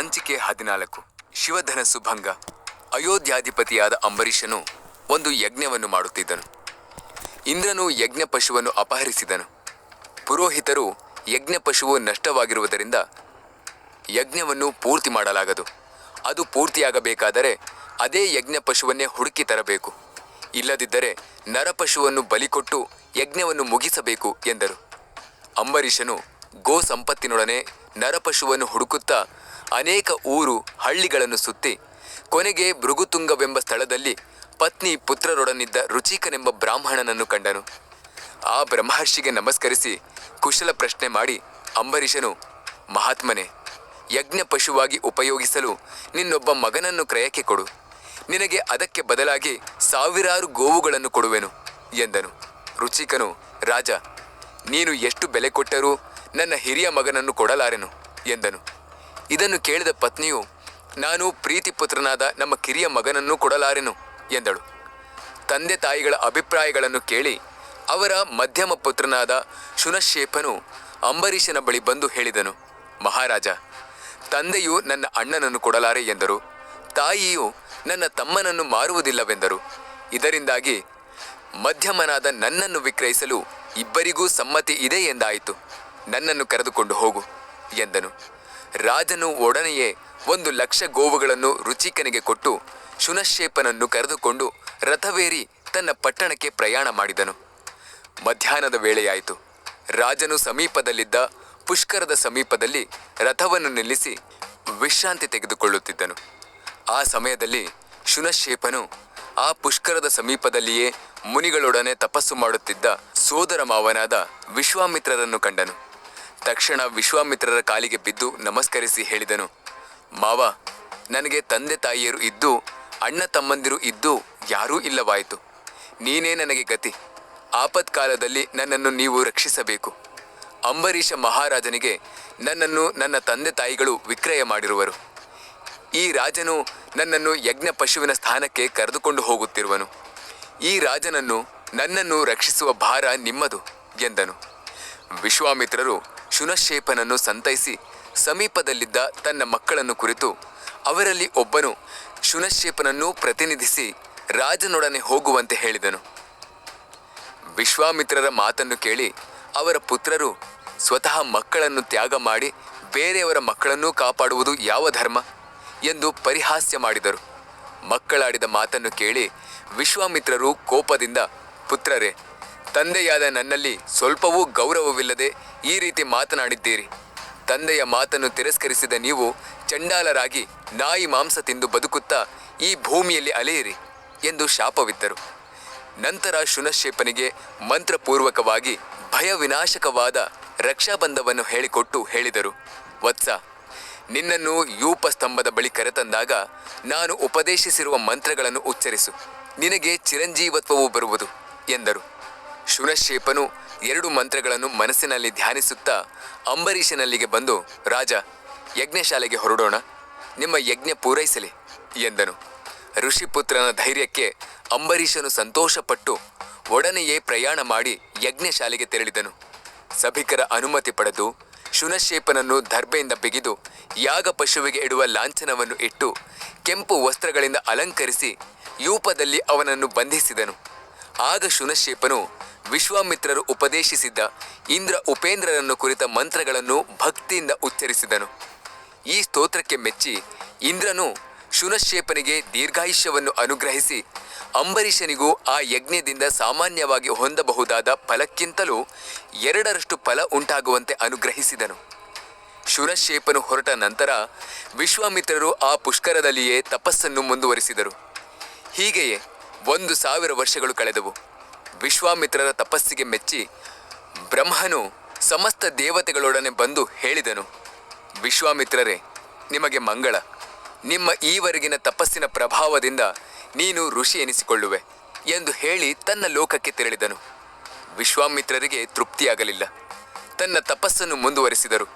ಸಂಚಿಕೆ ಹದಿನಾಲ್ಕು. ಶಿವಧನ ಸುಭಂಗ ಅಯೋಧ್ಯಾಧಿಪತಿಯಾದ ಅಂಬರೀಷನು ಒಂದು ಯಜ್ಞವನ್ನು ಮಾಡುತ್ತಿದ್ದನು. ಇಂದ್ರನು ಯಜ್ಞ ಪಶುವನ್ನು ಅಪಹರಿಸಿದನು. ಪುರೋಹಿತರು ಯಜ್ಞ ಪಶುವು ನಷ್ಟವಾಗಿರುವುದರಿಂದ ಯಜ್ಞವನ್ನು ಪೂರ್ತಿ ಮಾಡಲಾಗದು. ಅದು ಪೂರ್ತಿಯಾಗಬೇಕಾದರೆ ಅದೇ ಯಜ್ಞ ಪಶುವನ್ನೇ ಹುಡುಕಿ ತರಬೇಕು. ಇಲ್ಲದಿದ್ದರೆ ನರಪಶುವನ್ನು ಬಲಿಕೊಟ್ಟು ಯಜ್ಞವನ್ನು ಮುಗಿಸಬೇಕು ಎಂದರು. ಅಂಬರೀಷನು ಗೋ ಸಂಪತ್ತಿನೊಡನೆ ನರಪಶುವನ್ನು ಹುಡುಕುತ್ತಾ ಅನೇಕ ಊರು, ಹಳ್ಳಿಗಳನ್ನು ಸುತ್ತಿ, ಕೊನೆಗೆ ಭೃಗುತುಂಗವೆಂಬ ಸ್ಥಳದಲ್ಲಿ ಪತ್ನಿ ಪುತ್ರರೊಡನಿದ್ದ ರುಚಿಕನೆಂಬ ಬ್ರಾಹ್ಮಣನನ್ನು ಕಂಡನು. ಆ ಬ್ರಹ್ಮರ್ಷಿಗೆ ನಮಸ್ಕರಿಸಿ ಕುಶಲ ಪ್ರಶ್ನೆ ಮಾಡಿ, ಅಂಬರೀಷನು, ಮಹಾತ್ಮನೆ, ಯಜ್ಞ ಪಶುವಾಗಿ ಉಪಯೋಗಿಸಲು ನಿನ್ನೊಬ್ಬ ಮಗನನ್ನು ಕ್ರಯಕ್ಕೆ ಕೊಡು. ನಿನಗೆ ಅದಕ್ಕೆ ಬದಲಾಗಿ ಸಾವಿರಾರು ಗೋವುಗಳನ್ನು ಕೊಡುವೆನು, ಎಂದನು. ರುಚಿಕನು, ರಾಜ, ನೀನು ಎಷ್ಟು ಬೆಲೆ ಕೊಟ್ಟರೂ ನನ್ನ ಹಿರಿಯ ಮಗನನ್ನು ಕೊಡಲಾರೆನು, ಎಂದನು. ಇದನ್ನು ಕೇಳಿದ ಪತ್ನಿಯು, ನಾನು ಪ್ರೀತಿ ಪುತ್ರನಾದ ನಮ್ಮ ಕಿರಿಯ ಮಗನನ್ನು ಕೊಡಲಾರೆನು, ಎಂದಳು. ತಂದೆ ತಾಯಿಗಳ ಅಭಿಪ್ರಾಯಗಳನ್ನು ಕೇಳಿ, ಅವರ ಮಧ್ಯಮ ಪುತ್ರನಾದ ಶುನಶೇಪನು ಅಂಬರೀಷನ ಬಳಿ ಬಂದು ಹೇಳಿದನು, ಮಹಾರಾಜ, ತಂದೆಯು ನನ್ನ ಅಣ್ಣನನ್ನು ಕೊಡಲಾರೆ, ಎಂದರು. ತಾಯಿಯು, ನನ್ನ ತಮ್ಮನನ್ನು ಮಾರುವುದಿಲ್ಲವೆಂದರು. ಇದರಿಂದಾಗಿ ಮಧ್ಯಮನಾದ ನನ್ನನ್ನು ವಿಕ್ರಯಿಸಲು ಇಬ್ಬರಿಗೂ ಸಮ್ಮತಿ ಇದೆ ಎಂದಾಯಿತು. ನನ್ನನ್ನು ಕರೆದುಕೊಂಡು ಹೋಗು, ಎಂದನು. ರಾಜನು ಒಡನೆಯೇ ಒಂದು ಲಕ್ಷ ಗೋವುಗಳನ್ನು ರುಚಿಕನಿಗೆ ಕೊಟ್ಟು ಶುನಶೇಪನನ್ನು ಕರೆದುಕೊಂಡು ರಥವೇರಿ ತನ್ನ ಪಟ್ಟಣಕ್ಕೆ ಪ್ರಯಾಣ ಮಾಡಿದನು. ಮಧ್ಯಾಹ್ನದ ವೇಳೆಯಾಯಿತು. ರಾಜನು ಸಮೀಪದಲ್ಲಿದ್ದ ಪುಷ್ಕರದ ಸಮೀಪದಲ್ಲಿ ರಥವನ್ನು ನಿಲ್ಲಿಸಿ ವಿಶ್ರಾಂತಿ ತೆಗೆದುಕೊಳ್ಳುತ್ತಿದ್ದನು. ಆ ಸಮಯದಲ್ಲಿ ಶುನಶೇಪನು ಆ ಪುಷ್ಕರದ ಸಮೀಪದಲ್ಲಿಯೇ ಮುನಿಗಳೊಡನೆ ತಪಸ್ಸು ಮಾಡುತ್ತಿದ್ದ ಸೋದರ ಮಾವನಾದ ವಿಶ್ವಾಮಿತ್ರರನ್ನು ಕಂಡನು. ತಕ್ಷಣ ವಿಶ್ವಾಮಿತ್ರರ ಕಾಲಿಗೆ ಬಿದ್ದು ನಮಸ್ಕರಿಸಿ ಹೇಳಿದನು, ಮಾವ, ನನಗೆ ತಂದೆ ತಾಯಿಯರು ಇದ್ದು, ಅಣ್ಣ ತಮ್ಮಂದಿರು ಇದ್ದು ಯಾರೂ ಇಲ್ಲವಾಯಿತು. ನೀನೇ ನನಗೆ ಗತಿ. ಆಪತ್ಕಾಲದಲ್ಲಿ ನನ್ನನ್ನು ನೀವು ರಕ್ಷಿಸಬೇಕು. ಅಂಬರೀಷ ಮಹಾರಾಜನಿಗೆ ನನ್ನನ್ನು ನನ್ನ ತಂದೆ ತಾಯಿಗಳು ವಿಕ್ರಯ ಮಾಡಿರುವರು. ಈ ರಾಜನು ನನ್ನನ್ನು ಯಜ್ಞ ಪಶುವಿನ ಸ್ಥಾನಕ್ಕೆ ಕರೆದುಕೊಂಡು ಹೋಗುತ್ತಿರುವನು. ಈ ರಾಜನನ್ನು ನನ್ನನ್ನು ರಕ್ಷಿಸುವ ಭಾರ ನಿಮ್ಮದು, ಎಂದನು. ವಿಶ್ವಾಮಿತ್ರರು ಶುನಶೇಪನನ್ನು ಸಂತೈಸಿ ಸಮೀಪದಲ್ಲಿದ್ದ ತನ್ನ ಮಕ್ಕಳನ್ನು ಕುರಿತು ಅವರಲ್ಲಿ ಒಬ್ಬನು ಶುನಶೇಪನನ್ನು ಪ್ರತಿನಿಧಿಸಿ ರಾಜನೊಡನೆ ಹೋಗುವಂತೆ ಹೇಳಿದನು. ವಿಶ್ವಾಮಿತ್ರರ ಮಾತನ್ನು ಕೇಳಿ ಅವರ ಪುತ್ರರು ಸ್ವತಃ ಮಕ್ಕಳನ್ನು ತ್ಯಾಗ ಮಾಡಿ ಬೇರೆಯವರ ಮಕ್ಕಳನ್ನೂ ಕಾಪಾಡುವುದು ಯಾವ ಧರ್ಮ ಎಂದು ಪರಿಹಾಸ್ಯ ಮಾಡಿದರು. ಮಕ್ಕಳಾಡಿದ ಮಾತನ್ನು ಕೇಳಿ ವಿಶ್ವಾಮಿತ್ರರು ಕೋಪದಿಂದ, ಪುತ್ರರೇ ತಂದೆಯಾದ ನನ್ನಲ್ಲಿ ಸ್ವಲ್ಪವೂ ಗೌರವವಿಲ್ಲದೆ ಈ ರೀತಿ ಮಾತನಾಡಿದ್ದೀರಿ. ತಂದೆಯ ಮಾತನ್ನು ತಿರಸ್ಕರಿಸಿದ ನೀವು ಚಂಡಾಲರಾಗಿ ನಾಯಿ ಮಾಂಸ ತಿಂದು ಬದುಕುತ್ತಾ ಈ ಭೂಮಿಯಲ್ಲಿ ಅಲೆಯಿರಿ ಎಂದು ಶಾಪವಿತ್ತರು ನಂತರ ಶುನಶೇಪನಿಗೆ ಮಂತ್ರಪೂರ್ವಕವಾಗಿ ಭಯ ವಿನಾಶಕವಾದ ರಕ್ಷಾಬಂಧವನ್ನು ಹೇಳಿಕೊಟ್ಟು ಹೇಳಿದರು. ವತ್ಸ, ನಿನ್ನನ್ನು ಯೂಪ ಸ್ತಂಭದ ಬಳಿ ಕರೆತಂದಾಗ ನಾನು ಉಪದೇಶಿಸಿರುವ ಮಂತ್ರಗಳನ್ನು ಉಚ್ಚರಿಸು. ನಿನಗೆ ಚಿರಂಜೀವತ್ವವು ಬರುವುದು ಎಂದರು. ಶುನಶೇಪನು ಎರಡು ಮಂತ್ರಗಳನ್ನು ಮನಸ್ಸಿನಲ್ಲಿ ಧ್ಯಾನಿಸುತ್ತಾ ಅಂಬರೀಷನಲ್ಲಿಗೆ ಬಂದು, ರಾಜ, ಯಜ್ಞಶಾಲೆಗೆ ಹೊರಡೋಣ. ನಿಮ್ಮ ಯಜ್ಞ ಪೂರೈಸಲಿ, ಎಂದನು. ಋಷಿಪುತ್ರನ ಧೈರ್ಯಕ್ಕೆ ಅಂಬರೀಷನು ಸಂತೋಷಪಟ್ಟು ಒಡನೆಯೇ ಪ್ರಯಾಣ ಮಾಡಿ ಯಜ್ಞಶಾಲೆಗೆ ತೆರಳಿದನು. ಸಭಿಕರ ಅನುಮತಿ ಪಡೆದು ಶುನಶೇಪನನ್ನು ದರ್ಬೆಯಿಂದ ಬಿಗಿದು ಯಾಗ ಪಶುವಿಗೆ ಇಡುವ ಲಾಂಛನವನ್ನು ಇಟ್ಟು ಕೆಂಪು ವಸ್ತ್ರಗಳಿಂದ ಅಲಂಕರಿಸಿ, ಯೂಪದಲ್ಲಿ ಅವನನ್ನು ಬಂಧಿಸಿದನು. ಆಗ ಶುನಶೇಪನು ವಿಶ್ವಾಮಿತ್ರರು ಉಪದೇಶಿಸಿದ್ದ ಇಂದ್ರ ಉಪೇಂದ್ರರನ್ನು ಕುರಿತ ಮಂತ್ರಗಳನ್ನು ಭಕ್ತಿಯಿಂದ ಉಚ್ಚರಿಸಿದನು. ಈ ಸ್ತೋತ್ರಕ್ಕೆ ಮೆಚ್ಚಿ ಇಂದ್ರನು ಶುನಶೇಪನಿಗೆ ದೀರ್ಘಾಯುಷ್ಯವನ್ನು ಅನುಗ್ರಹಿಸಿ ಅಂಬರೀಷನಿಗೂ ಆ ಯಜ್ಞದಿಂದ ಸಾಮಾನ್ಯವಾಗಿ ಹೊಂದಬಹುದಾದ ಫಲಕ್ಕಿಂತಲೂ ಎರಡರಷ್ಟು ಫಲ ಉಂಟಾಗುವಂತೆ ಅನುಗ್ರಹಿಸಿದನು. ಶುನಶೇಪನು ಹೊರಟ ನಂತರ ವಿಶ್ವಾಮಿತ್ರರು ಆ ಪುಷ್ಕರದಲ್ಲಿಯೇ ತಪಸ್ಸನ್ನು ಮುಂದುವರಿಸಿದರು. ಹೀಗೆಯೇ ಒಂದು ಸಾವಿರ ವರ್ಷಗಳು ಕಳೆದವು. ವಿಶ್ವಾಮಿತ್ರರ ತಪಸ್ಸಿಗೆ ಮೆಚ್ಚಿ ಬ್ರಹ್ಮನು ಸಮಸ್ತ ದೇವತೆಗಳೊಡನೆ ಬಂದು ಹೇಳಿದನು, ವಿಶ್ವಾಮಿತ್ರರೇ, ನಿಮಗೆ ಮಂಗಳ. ನಿಮ್ಮ ಈವರೆಗಿನ ತಪಸ್ಸಿನ ಪ್ರಭಾವದಿಂದ ನೀನು ಋಷಿ ಎನಿಸಿಕೊಳ್ಳುವೆ ಎಂದು ಹೇಳಿ ತನ್ನ ಲೋಕಕ್ಕೆ ತೆರಳಿದನು. ವಿಶ್ವಾಮಿತ್ರರಿಗೆ ತೃಪ್ತಿಯಾಗಲಿಲ್ಲ. ತನ್ನ ತಪಸ್ಸನ್ನು ಮುಂದುವರಿಸಿದರು.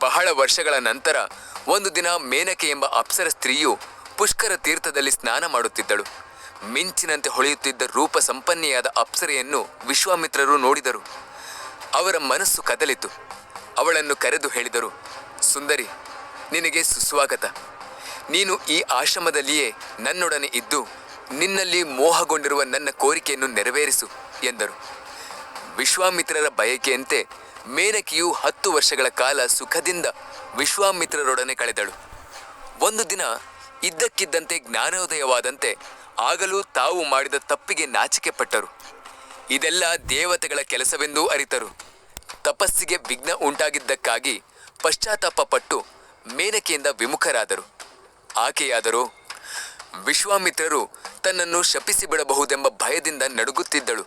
ಬಹಳ ವರ್ಷಗಳ ನಂತರ ಒಂದು ದಿನ ಮೇನಕೆ ಎಂಬ ಅಪ್ಸರ ಸ್ತ್ರೀಯು ಪುಷ್ಕರ ತೀರ್ಥದಲ್ಲಿ ಸ್ನಾನ ಮಾಡುತ್ತಿದ್ದಳು. ಮಿಂಚಿನಂತೆ ಹೊಳೆಯುತ್ತಿದ್ದ ರೂಪ ಸಂಪನ್ನೆಯಾದ ಅಪ್ಸರೆಯನ್ನು ವಿಶ್ವಾಮಿತ್ರರು ನೋಡಿದರು. ಅವರ ಮನಸ್ಸು ಕದಲಿತು. ಅವಳನ್ನು ಕರೆದು ಹೇಳಿದರು, ಸುಂದರಿ, ನಿನಗೆ ಸುಸ್ವಾಗತ. ನೀನು ಈ ಆಶ್ರಮದಲ್ಲಿಯೇ ನನ್ನೊಡನೆ ಇದ್ದು, ನಿನ್ನಲ್ಲಿ ಮೋಹಗೊಂಡಿರುವ ನನ್ನ ಕೋರಿಕೆಯನ್ನು ನೆರವೇರಿಸು, ಎಂದರು. ವಿಶ್ವಾಮಿತ್ರರ ಬಯಕೆಯಂತೆ ಮೇನಕಿಯು ಹತ್ತು ವರ್ಷಗಳ ಕಾಲ ಸುಖದಿಂದ ವಿಶ್ವಾಮಿತ್ರರೊಡನೆ ಕಳೆದಳು. ಒಂದು ದಿನ ಇದ್ದಕ್ಕಿದ್ದಂತೆ ಜ್ಞಾನೋದಯವಾದಂತೆ ಆಗಲೂ ತಾವು ಮಾಡಿದ ತಪ್ಪಿಗೆ ನಾಚಿಕೆ ಪಟ್ಟರು. ಇದೆಲ್ಲ ದೇವತೆಗಳ ಕೆಲಸವೆಂದೂ ಅರಿತರು. ತಪಸ್ಸಿಗೆ ವಿಘ್ನ ಉಂಟಾಗಿದ್ದಕ್ಕಾಗಿ ಪಶ್ಚಾತ್ತಾಪ ಪಟ್ಟು ಮೇನಕೆಯಿಂದ ವಿಮುಖರಾದರು. ಆಕೆಯಾದರೂ ವಿಶ್ವಾಮಿತ್ರರು ತನ್ನನ್ನು ಶಪಿಸಿ ಬಿಡಬಹುದೆಂಬ ಭಯದಿಂದ ನಡುಗುತ್ತಿದ್ದಳು.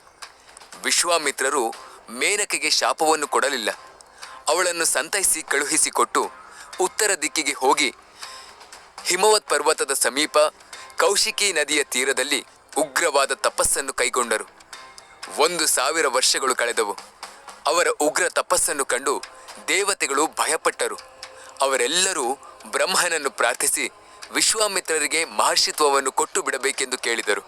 ವಿಶ್ವಾಮಿತ್ರರು ಮೇನಕೆಗೆ ಶಾಪವನ್ನು ಕೊಡಲಿಲ್ಲ. ಅವಳನ್ನು ಸಂತೈಸಿ ಕಳುಹಿಸಿಕೊಟ್ಟು ಉತ್ತರ ದಿಕ್ಕಿಗೆ ಹೋಗಿ ಹಿಮವತ್ ಪರ್ವತದ ಸಮೀಪ ಕೌಶಿಕಿ ನದಿಯ ತೀರದಲ್ಲಿ ಉಗ್ರವಾದ ತಪಸ್ಸನ್ನು ಕೈಗೊಂಡರು. ಒಂದು ಸಾವಿರ ವರ್ಷಗಳು ಕಳೆದವು. ಅವರ ಉಗ್ರ ತಪಸ್ಸನ್ನು ಕಂಡು ದೇವತೆಗಳು ಭಯಪಟ್ಟರು. ಅವರೆಲ್ಲರೂ ಬ್ರಹ್ಮನನ್ನು ಪ್ರಾರ್ಥಿಸಿ ವಿಶ್ವಾಮಿತ್ರರಿಗೆ ಮಹರ್ಷಿತ್ವವನ್ನು ಕೊಟ್ಟು ಬಿಡಬೇಕೆಂದು ಕೇಳಿದರು.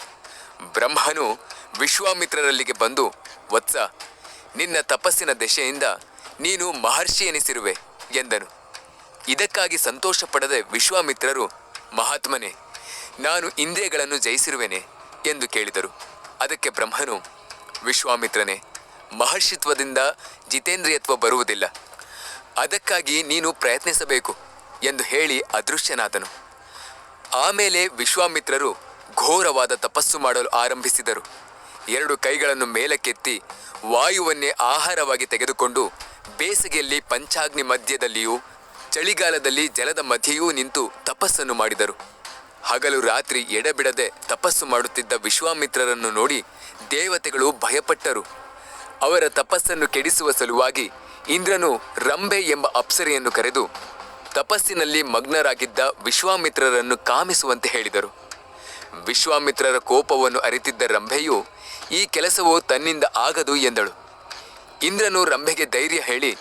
ಬ್ರಹ್ಮನು ವಿಶ್ವಾಮಿತ್ರರಲ್ಲಿಗೆ ಬಂದು, ವತ್ಸ, ನಿನ್ನ ತಪಸ್ಸಿನ ದೆಶೆಯಿಂದ ನೀನು ಮಹರ್ಷಿ ಎನಿಸಿರುವೆ, ಎಂದನು. ಇದಕ್ಕಾಗಿ ಸಂತೋಷ ಪಡದೆ ವಿಶ್ವಾಮಿತ್ರರು ಮಹಾತ್ಮನೇ ನಾನು ಇಂದ್ರಿಯಗಳನ್ನು ಜಯಿಸಿರುವೆನೆ ಎಂದು ಕೇಳಿದರು. ಅದಕ್ಕೆ ಬ್ರಹ್ಮನು, ವಿಶ್ವಾಮಿತ್ರನೇ, ಮಹರ್ಷಿತ್ವದಿಂದ ಜಿತೇಂದ್ರಿಯತ್ವ ಬರುವುದಿಲ್ಲ. ಅದಕ್ಕಾಗಿ ನೀನು ಪ್ರಯತ್ನಿಸಬೇಕು ಎಂದು ಹೇಳಿ ಅದೃಶ್ಯನಾದನು. ಆಮೇಲೆ ವಿಶ್ವಾಮಿತ್ರರು ಘೋರವಾದ ತಪಸ್ಸು ಮಾಡಲು ಆರಂಭಿಸಿದರು. ಎರಡು ಕೈಗಳನ್ನು ಮೇಲಕ್ಕೆತ್ತಿ ವಾಯುವನ್ನೇ ಆಹಾರವಾಗಿ ತೆಗೆದುಕೊಂಡು ಬೇಸಿಗೆಯಲ್ಲಿ ಪಂಚಾಗ್ನಿ ಮಧ್ಯದಲ್ಲಿಯೂ ಚಳಿಗಾಲದಲ್ಲಿ ಜಲದ ಮಧ್ಯೆಯೂ ನಿಂತು ತಪಸ್ಸನ್ನು ಮಾಡಿದರು. ಹಗಲು ರಾತ್ರಿ ಎಡಬಿಡದೆ ತಪಸ್ಸು ಮಾಡುತ್ತಿದ್ದ ವಿಶ್ವಾಮಿತ್ರರನ್ನು ನೋಡಿ ದೇವತೆಗಳು ಭಯಪಟ್ಟರು. ಅವರ ತಪಸ್ಸನ್ನು ಕೆಡಿಸುವ ಸಲುವಾಗಿ ಇಂದ್ರನು ರಂಬೆ ಎಂಬ ಅಪ್ಸರೆಯನ್ನು ಕರೆದು ತಪಸ್ಸಿನಲ್ಲಿ ಮಗ್ನರಾಗಿದ್ದ ವಿಶ್ವಾಮಿತ್ರರನ್ನು ಕಾಮಿಸುವಂತೆ ಹೇಳಿದರು. ವಿಶ್ವಾಮಿತ್ರರ ಕೋಪವನ್ನು ಅರಿತಿದ್ದ ರಂಭೆಯು ಈ ಕೆಲಸವು ತನ್ನಿಂದ ಆಗದು ಎಂದಳು. ಇಂದ್ರನು ರಂಭೆಗೆ ಧೈರ್ಯ ಹೇಳಿ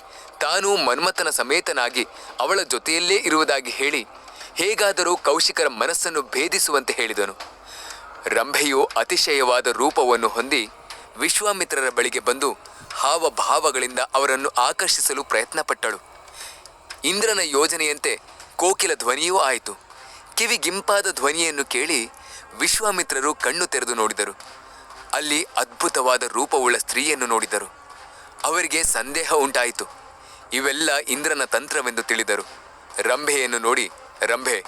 ತಾನು ಮನ್ಮಥನ ಸಮೇತನಾಗಿ ಅವಳ ಜೊತೆಯಲ್ಲೇ ಇರುವುದಾಗಿ ಹೇಳಿ ಹೇಗಾದರೂ ಕೌಶಿಕರ ಮನಸ್ಸನ್ನು ಭೇದಿಸುವಂತೆ ಹೇಳಿದನು. ರಂಭೆಯು ಅತಿಶಯವಾದ ರೂಪವನ್ನು ಹೊಂದಿ ವಿಶ್ವಾಮಿತ್ರರ ಬಳಿಗೆ ಬಂದು ಹಾವಭಾವಗಳಿಂದ ಅವರನ್ನು ಆಕರ್ಷಿಸಲು ಪ್ರಯತ್ನಪಟ್ಟಳು. ಇಂದ್ರನ ಯೋಜನೆಯಂತೆ ಕೋಕಿಲ ಧ್ವನಿಯೂ ಆಯಿತು. ಕಿವಿಗಿಂಪಾದ ಧ್ವನಿಯನ್ನು ಕೇಳಿ ವಿಶ್ವಾಮಿತ್ರರು ಕಣ್ಣು ತೆರೆದು ನೋಡಿದರು. ಅಲ್ಲಿ ಅದ್ಭುತವಾದ ರೂಪವುಳ್ಳ ಸ್ತ್ರೀಯನ್ನು ನೋಡಿದರು. ಅವರಿಗೆ ಸಂದೇಹ ಉಂಟಾಯಿತು. ಇವೆಲ್ಲ ಇಂದ್ರನ ತಂತ್ರವೆಂದು ತಿಳಿದರು. ರಂಭೆಯನ್ನು ನೋಡಿ ರಂಭೆ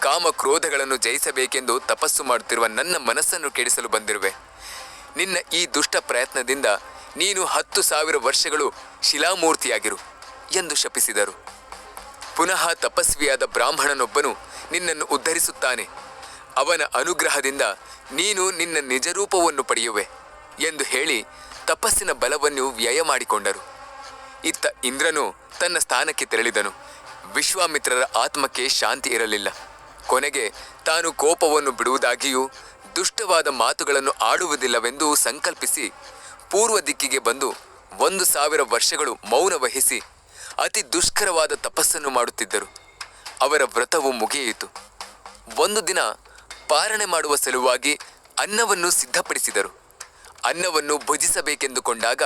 ಕಾಮ ಕ್ರೋಧಗಳನ್ನು ಜಯಿಸಬೇಕೆಂದು ತಪಸ್ಸು ಮಾಡುತ್ತಿರುವ ನನ್ನ ಮನಸ್ಸನ್ನು ಕೆಡಿಸಲು ಬಂದಿರುವೆ. ನಿನ್ನ ಈ ದುಷ್ಟ ಪ್ರಯತ್ನದಿಂದ ನೀನು ಹತ್ತು ಸಾವಿರ ವರ್ಷಗಳು ಶಿಲಾಮೂರ್ತಿಯಾಗಿರು ಎಂದು ಶಪಿಸಿದರು. ಪುನಃ ತಪಸ್ವಿಯಾದ ಬ್ರಾಹ್ಮಣನೊಬ್ಬನು ನಿನ್ನನ್ನು ಉದ್ಧರಿಸುತ್ತಾನೆ. ಅವನ ಅನುಗ್ರಹದಿಂದ ನೀನು ನಿನ್ನ ನಿಜರೂಪವನ್ನು ಪಡೆಯುವೆ ಎಂದು ಹೇಳಿ ತಪಸ್ಸಿನ ಬಲವನ್ನು ವ್ಯಯ ಮಾಡಿಕೊಂಡರು ಇತ್ತ ಇಂದ್ರನು ತನ್ನ ಸ್ಥಾನಕ್ಕೆ ತೆರಳಿದನು. ವಿಶ್ವಾಮಿತ್ರರ ಆತ್ಮಕ್ಕೆ ಶಾಂತಿ ಇರಲಿಲ್ಲ. ಕೊನೆಗೆ ತಾನು ಕೋಪವನ್ನು ಬಿಡುವುದಾಗಿಯೂ, ದುಷ್ಟವಾದ ಮಾತುಗಳನ್ನು ಆಡುವುದಿಲ್ಲವೆಂದು ಸಂಕಲ್ಪಿಸಿ, ಪೂರ್ವ ದಿಕ್ಕಿಗೆ ಬಂದು ಒಂದು ಸಾವಿರ ವರ್ಷಗಳು ಮೌನ ವಹಿಸಿ, ಅತಿ ದುಷ್ಕರವಾದ ತಪಸ್ಸನ್ನು ಮಾಡುತ್ತಿದ್ದರು. ಅವರ ವ್ರತವು ಮುಗಿಯಿತು. ಒಂದು ದಿನ ಪಾರಣೆ ಮಾಡುವ ಸಲುವಾಗಿ ಅನ್ನವನ್ನು ಸಿದ್ಧಪಡಿಸಿದರು. ಅನ್ನವನ್ನು ಭುಜಿಸಬೇಕೆಂದುಕೊಂಡಾಗ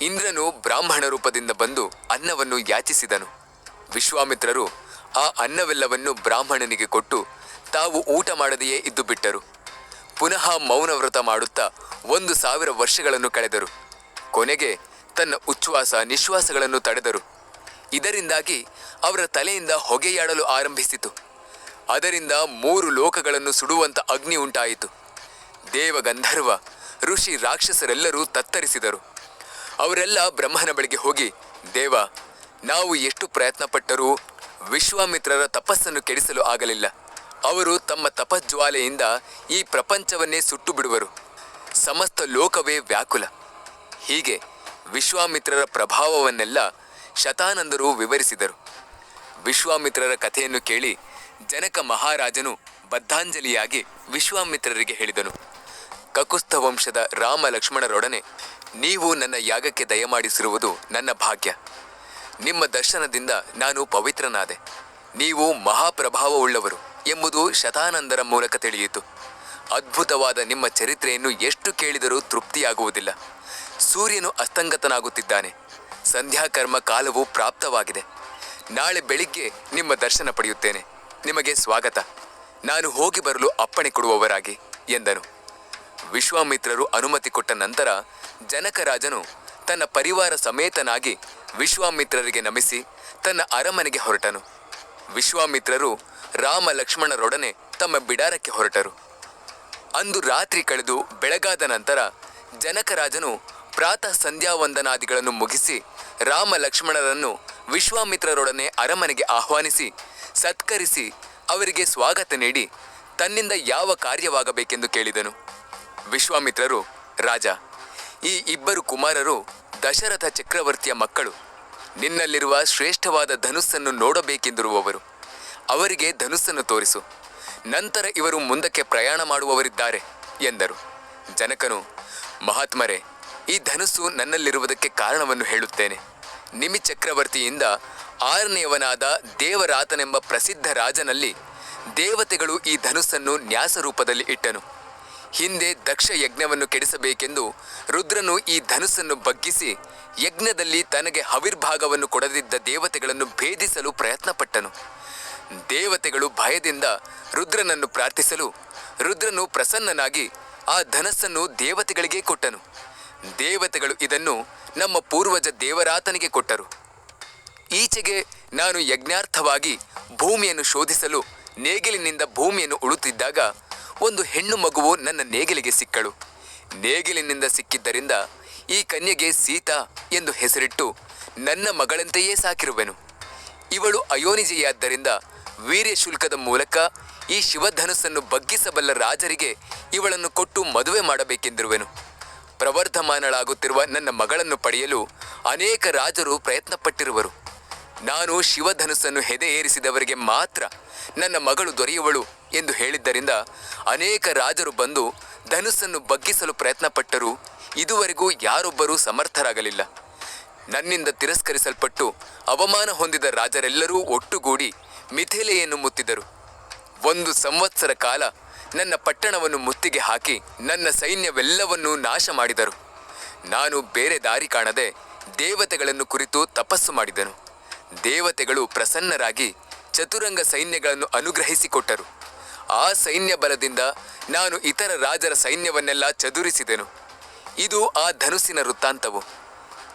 ಇಂದ್ರನು ಬ್ರಾಹ್ಮಣ ರೂಪದಿಂದ ಬಂದು ಅನ್ನವನ್ನು ಯಾಚಿಸಿದನು. ವಿಶ್ವಾಮಿತ್ರರು ಆ ಅನ್ನವೆಲ್ಲವನ್ನು ಬ್ರಾಹ್ಮಣನಿಗೆ ಕೊಟ್ಟು ತಾವು ಊಟ ಮಾಡದೆಯೇ ಇದ್ದು ಬಿಟ್ಟರು. ಪುನಃ ಮೌನವ್ರತ ಮಾಡುತ್ತಾ ಒಂದು ಸಾವಿರ ವರ್ಷಗಳನ್ನು ಕಳೆದರು. ಕೊನೆಗೆ ತನ್ನ ಉಚ್ಛ್ವಾಸ ನಿಶ್ವಾಸಗಳನ್ನು ತಡೆದರು. ಇದರಿಂದಾಗಿ ಅವರ ತಲೆಯಿಂದ ಹೊಗೆಯಾಡಲು ಆರಂಭಿಸಿತು. ಅದರಿಂದ ಮೂರು ಲೋಕಗಳನ್ನು ಸುಡುವಂತ ಅಗ್ನಿ ಉಂಟಾಯಿತು. ದೇವ ಗಂಧರ್ವ ಋಷಿ ರಾಕ್ಷಸರೆಲ್ಲರೂ ತತ್ತರಿಸಿದರು. ಅವರೆಲ್ಲ ಬ್ರಹ್ಮನ ಬಳಿಗೆ ಹೋಗಿ, ದೇವ ನಾವು ಎಷ್ಟು ಪ್ರಯತ್ನಪಟ್ಟರೂ ವಿಶ್ವಾಮಿತ್ರರ ತಪಸ್ಸನ್ನು ಕೆಡಿಸಲು ಆಗಲಿಲ್ಲ. ಅವರು ತಮ್ಮ ತಪಜ್ವಾಲೆಯಿಂದ ಈ ಪ್ರಪಂಚವನ್ನೇ ಸುಟ್ಟು ಬಿಡುವರು. ಸಮಸ್ತ ಲೋಕವೇ ವ್ಯಾಕುಲ. ಹೀಗೆ ವಿಶ್ವಾಮಿತ್ರರ ಪ್ರಭಾವವನ್ನೆಲ್ಲ ಶತಾನಂದರು ವಿವರಿಸಿದರು. ವಿಶ್ವಾಮಿತ್ರರ ಕಥೆಯನ್ನು ಕೇಳಿ ಜನಕ ಮಹಾರಾಜನು ಬದ್ಧಾಂಜಲಿಯಾಗಿ ವಿಶ್ವಾಮಿತ್ರರಿಗೆ ಹೇಳಿದನು. ಕಕುಸ್ಥ ವಂಶದ ರಾಮ ಲಕ್ಷ್ಮಣರೊಡನೆ ನೀವು ನನ್ನ ಯಾಗಕ್ಕೆ ದಯಮಾಡಿಸಿರುವುದು ನನ್ನ ಭಾಗ್ಯ. ನಿಮ್ಮ ದರ್ಶನದಿಂದ ನಾನು ಪವಿತ್ರನಾದೆ. ನೀವು ಮಹಾಪ್ರಭಾವವುಳ್ಳವರು ಎಂಬುದು ಶತಾನಂದರ ಮೂಲಕ ತಿಳಿಯಿತು. ಅದ್ಭುತವಾದ ನಿಮ್ಮ ಚರಿತ್ರೆಯನ್ನು ಎಷ್ಟು ಕೇಳಿದರೂ ತೃಪ್ತಿಯಾಗುವುದಿಲ್ಲ. ಸೂರ್ಯನು ಅಸ್ತಂಗತನಾಗುತ್ತಿದ್ದಾನೆ. ಸಂಧ್ಯಾಕರ್ಮ ಕಾಲವು ಪ್ರಾಪ್ತವಾಗಿದೆ. ನಾಳೆ ಬೆಳಿಗ್ಗೆ ನಿಮ್ಮ ದರ್ಶನ ಪಡೆಯುತ್ತೇನೆ. ನಿಮಗೆ ಸ್ವಾಗತ. ನಾನು ಹೋಗಿ ಬರಲು ಅಪ್ಪಣೆ ಕೊಡುವವರಾಗಿ, ಎಂದನು. ವಿಶ್ವಾಮಿತ್ರರು ಅನುಮತಿ ಕೊಟ್ಟ ನಂತರ ಜನಕರಾಜನು ತನ್ನ ಪರಿವಾರ ಸಮೇತನಾಗಿ ವಿಶ್ವಾಮಿತ್ರರಿಗೆ ನಮಿಸಿ ತನ್ನ ಅರಮನೆಗೆ ಹೊರಟನು. ವಿಶ್ವಾಮಿತ್ರರು ರಾಮ ಲಕ್ಷ್ಮಣರೊಡನೆ ತಮ್ಮ ಬಿಡಾರಕ್ಕೆ ಹೊರಟರು. ಅಂದು ರಾತ್ರಿ ಕಳೆದು ಬೆಳಗಾದ ನಂತರ ಜನಕರಾಜನು ಪ್ರಾತಃ ಸಂಧ್ಯಾ ವಂದನಾದಿಗಳನ್ನು ಮುಗಿಸಿ ರಾಮ ಲಕ್ಷ್ಮಣರನ್ನು ವಿಶ್ವಾಮಿತ್ರರೊಡನೆ ಅರಮನೆಗೆ ಆಹ್ವಾನಿಸಿ, ಸತ್ಕರಿಸಿ ಅವರಿಗೆ ಸ್ವಾಗತ ನೀಡಿ ತನ್ನಿಂದ ಯಾವ ಕಾರ್ಯವಾಗಬೇಕೆಂದು ಕೇಳಿದನು. ವಿಶ್ವಾಮಿತ್ರರು, ರಾಜ, ಈ ಇಬ್ಬರು ಕುಮಾರರು ದಶರಥ ಚಕ್ರವರ್ತಿಯ ಮಕ್ಕಳು, ನಿನ್ನಲ್ಲಿರುವ ಶ್ರೇಷ್ಠವಾದ ಧನುಸ್ಸನ್ನು ನೋಡಬೇಕೆಂದಿರುವವರು, ಅವರಿಗೆ ಧನುಸ್ಸನ್ನು ತೋರಿಸು. ನಂತರ ಇವರು ಮುಂದಕ್ಕೆ ಪ್ರಯಾಣ ಮಾಡುವವರಿದ್ದಾರೆ, ಎಂದರು. ಜನಕನು, ಮಹಾತ್ಮರೇ, ಈ ಧನುಸ್ಸು ನನ್ನಲ್ಲಿರುವುದಕ್ಕೆ ಕಾರಣವನ್ನು ಹೇಳುತ್ತೇನೆ. ನಿಮಿ ಚಕ್ರವರ್ತಿಯಿಂದ ಆರನೆಯವನಾದ ದೇವರಾತನೆಂಬ ಪ್ರಸಿದ್ಧ ರಾಜನಲ್ಲಿ ದೇವತೆಗಳು ಈ ಧನುಸ್ಸನ್ನು ನ್ಯಾಸ ರೂಪದಲ್ಲಿ ಇಟ್ಟನು. ಹಿಂದೆ ದಕ್ಷ ಯಜ್ಞವನ್ನು ಕೆಡಿಸಬೇಕೆಂದು ರುದ್ರನು ಈ ಧನುಸ್ಸನ್ನು ಬಗ್ಗಿಸಿ ಯಜ್ಞದಲ್ಲಿ ತನಗೆ ಹವಿರ್ಭಾಗವನ್ನು ಕೊಡದಿದ್ದ ದೇವತೆಗಳನ್ನು ಭೇದಿಸಲು ಪ್ರಯತ್ನಪಟ್ಟನು. ದೇವತೆಗಳು ಭಯದಿಂದ ರುದ್ರನನ್ನು ಪ್ರಾರ್ಥಿಸಲು ರುದ್ರನು ಪ್ರಸನ್ನನಾಗಿ ಆ ಧನಸ್ಸನ್ನು ದೇವತೆಗಳಿಗೆ ಕೊಟ್ಟನು. ದೇವತೆಗಳು ಇದನ್ನು ನಮ್ಮ ಪೂರ್ವಜ ದೇವರಾತನಿಗೆ ಕೊಟ್ಟರು. ಈಚೆಗೆ ನಾನು ಯಜ್ಞಾರ್ಥವಾಗಿ ಭೂಮಿಯನ್ನು ಶೋಧಿಸಲು ನೇಗಿಲಿನಿಂದ ಭೂಮಿಯನ್ನು ಉಳುತ್ತಿದ್ದಾಗ ಒಂದು ಹೆಣ್ಣು ಮಗುವು ನನ್ನ ನೇಗಿಲಿಗೆ ಸಿಕ್ಕಳು. ನೇಗಿಲಿನಿಂದ ಸಿಕ್ಕಿದ್ದರಿಂದ ಈ ಕನ್ಯೆಗೆ ಸೀತಾ ಎಂದು ಹೆಸರಿಟ್ಟು ನನ್ನ ಮಗಳಂತೆಯೇ ಸಾಕಿರುವೆನು. ಇವಳು ಅಯೋನಿಜೆಯಾದ್ದರಿಂದ ವೀರ್ಯ ಶುಲ್ಕದ ಮೂಲಕ ಈ ಶಿವಧನುಸ್ಸನ್ನು ಬಗ್ಗಿಸಬಲ್ಲ ರಾಜರಿಗೆ ಇವಳನ್ನು ಕೊಟ್ಟು ಮದುವೆ ಮಾಡಬೇಕೆಂದಿರುವೆನು. ಪ್ರವರ್ಧಮಾನಳಾಗುತ್ತಿರುವ ನನ್ನ ಮಗಳನ್ನು ಪಡೆಯಲು ಅನೇಕ ರಾಜರು ಪ್ರಯತ್ನಪಟ್ಟಿರುವರು. ನಾನು ಶಿವಧನುಸ್ಸನ್ನು ಹೆದೆ ಏರಿಸಿದವರಿಗೆ ಮಾತ್ರ ನನ್ನ ಮಗಳು ದೊರೆಯುವಳು ಎಂದು ಹೇಳಿದ್ದರಿಂದ ಅನೇಕ ರಾಜರು ಬಂದು ಧನುಸ್ಸನ್ನು ಬಗ್ಗಿಸಲು ಪ್ರಯತ್ನಪಟ್ಟರೂ. ಇದುವರೆಗೂ ಯಾರೊಬ್ಬರೂ ಸಮರ್ಥರಾಗಲಿಲ್ಲ. ನನ್ನಿಂದ ತಿರಸ್ಕರಿಸಲ್ಪಟ್ಟು ಅವಮಾನ ಹೊಂದಿದ ರಾಜರೆಲ್ಲರೂ ಒಟ್ಟುಗೂಡಿ ಮಿಥಿಲೆಯನ್ನು ಮುತ್ತಿದರು. ಒಂದು ಸಂವತ್ಸರ ಕಾಲ ನನ್ನ ಪಟ್ಟಣವನ್ನು ಮುತ್ತಿಗೆ ಹಾಕಿ ನನ್ನ ಸೈನ್ಯವೆಲ್ಲವನ್ನೂ ನಾಶ ಮಾಡಿದರು. ನಾನು ಬೇರೆ ದಾರಿ ಕಾಣದೆ ದೇವತೆಗಳನ್ನು ಕುರಿತು ತಪಸ್ಸು ಮಾಡಿದನು. ದೇವತೆಗಳು ಪ್ರಸನ್ನರಾಗಿ ಚತುರಂಗ ಸೈನ್ಯಗಳನ್ನು ಅನುಗ್ರಹಿಸಿಕೊಟ್ಟರು. ಆ ಸೈನ್ಯ ಬಲದಿಂದ ನಾನು ಇತರ ರಾಜರ ಸೈನ್ಯವನ್ನೆಲ್ಲ ಚದುರಿಸಿದೆನು. ಇದು ಆ ಧನುಸ್ಸಿನ ವೃತ್ತಾಂತವು.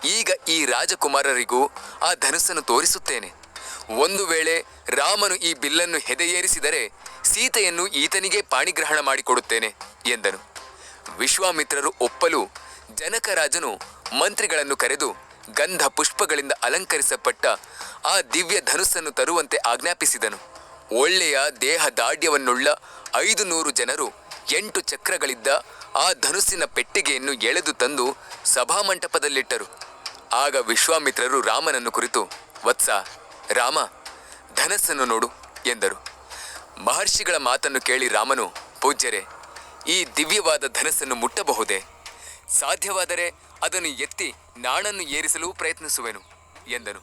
ಈಗ ಈ ರಾಜಕುಮಾರರಿಗೂ ಆ ಧನುಸ್ಸನ್ನು ತೋರಿಸುತ್ತೇನೆ. ಒಂದು ವೇಳೆ ರಾಮನು ಈ ಬಿಲ್ಲನ್ನು ಹೆದೆಯೇರಿಸಿದರೆ ಸೀತೆಯನ್ನು ಈತನಿಗೆ ಪಾಣಿಗ್ರಹಣ ಮಾಡಿಕೊಡುತ್ತೇನೆ, ಎಂದನು. ವಿಶ್ವಾಮಿತ್ರರು ಒಪ್ಪಲು ಜನಕರಾಜನು ಮಂತ್ರಿಗಳನ್ನು ಕರೆದು ಗಂಧ ಪುಷ್ಪಗಳಿಂದ ಅಲಂಕರಿಸಲ್ಪಟ್ಟ ಆ ದಿವ್ಯ ಧನುಸ್ಸನ್ನು ತರುವಂತೆ ಆಜ್ಞಾಪಿಸಿದನು. ಒಳ್ಳೆಯ ದೇಹ ದಾಢ್ಯವನ್ನುಳ್ಳ ಐದು ನೂರು ಜನರು ಎಂಟು ಚಕ್ರಗಳಿದ್ದ ಆ ಧನುಸ್ಸಿನ ಪೆಟ್ಟಿಗೆಯನ್ನು ಎಳೆದು ತಂದು ಸಭಾಮಂಟಪದಲ್ಲಿಟ್ಟರು. ಆಗ ವಿಶ್ವಾಮಿತ್ರರು ರಾಮನನ್ನು ಕುರಿತು, ವತ್ಸ, ರಾಮ, ಧನಸ್ಸನ್ನು ನೋಡು ಎಂದರು. ಮಹರ್ಷಿಗಳ ಮಾತನ್ನು ಕೇಳಿ ರಾಮನು, ಪೂಜ್ಯರೇ, ಈ ದಿವ್ಯವಾದ ಧನಸ್ಸನ್ನು ಮುಟ್ಟಬಹುದೇ? ಸಾಧ್ಯವಾದರೆ ಅದನ್ನು ಎತ್ತಿ ನಾಣನ್ನು ಏರಿಸಲು ಪ್ರಯತ್ನಿಸುವೆನು, ಎಂದನು.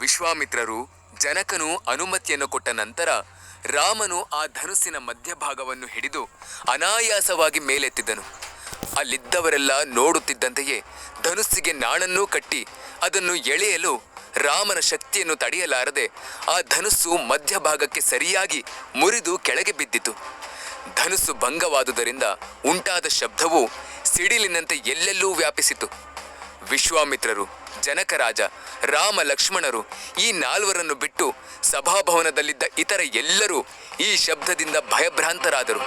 ವಿಶ್ವಾಮಿತ್ರರು ಜನಕನು ಅನುಮತಿಯನ್ನು ಕೊಟ್ಟ ನಂತರ ರಾಮನು ಆ ಧನುಸ್ಸಿನ ಮಧ್ಯಭಾಗವನ್ನು ಹಿಡಿದು ಅನಾಯಾಸವಾಗಿ ಮೇಲೆತ್ತಿದ್ದನು. ಅಲ್ಲಿದ್ದವರೆಲ್ಲ ನೋಡುತ್ತಿದ್ದಂತೆಯೇ ಧನುಸ್ಸಿಗೆ ನಾಣನ್ನೂ ಕಟ್ಟಿ ಅದನ್ನು ಎಳೆಯಲು ರಾಮನ ಶಕ್ತಿಯನ್ನು ತಡೆಯಲಾರದೆ ಆ ಧನುಸ್ಸು ಮಧ್ಯಭಾಗಕ್ಕೆ ಸರಿಯಾಗಿ ಮುರಿದು ಕೆಳಗೆ ಬಿದ್ದಿತು. ಧನುಸ್ಸು ಭಂಗವಾದುದರಿಂದ ಉಂಟಾದ ಶಬ್ದವು ಸಿಡಿಲಿನಂತೆ ಎಲ್ಲೆಲ್ಲೂ ವ್ಯಾಪಿಸಿತು. ವಿಶ್ವಾಮಿತ್ರರು, ಜನಕರಾಜ, ರಾಮ ಲಕ್ಷ್ಮಣರು ಈ ನಾಲ್ವರನ್ನು ಬಿಟ್ಟು ಸಭಾಭವನದಲ್ಲಿದ್ದ ಇತರ ಎಲ್ಲರೂ ಈ ಶಬ್ದದಿಂದ ಭಯಭ್ರಾಂತರಾದರು.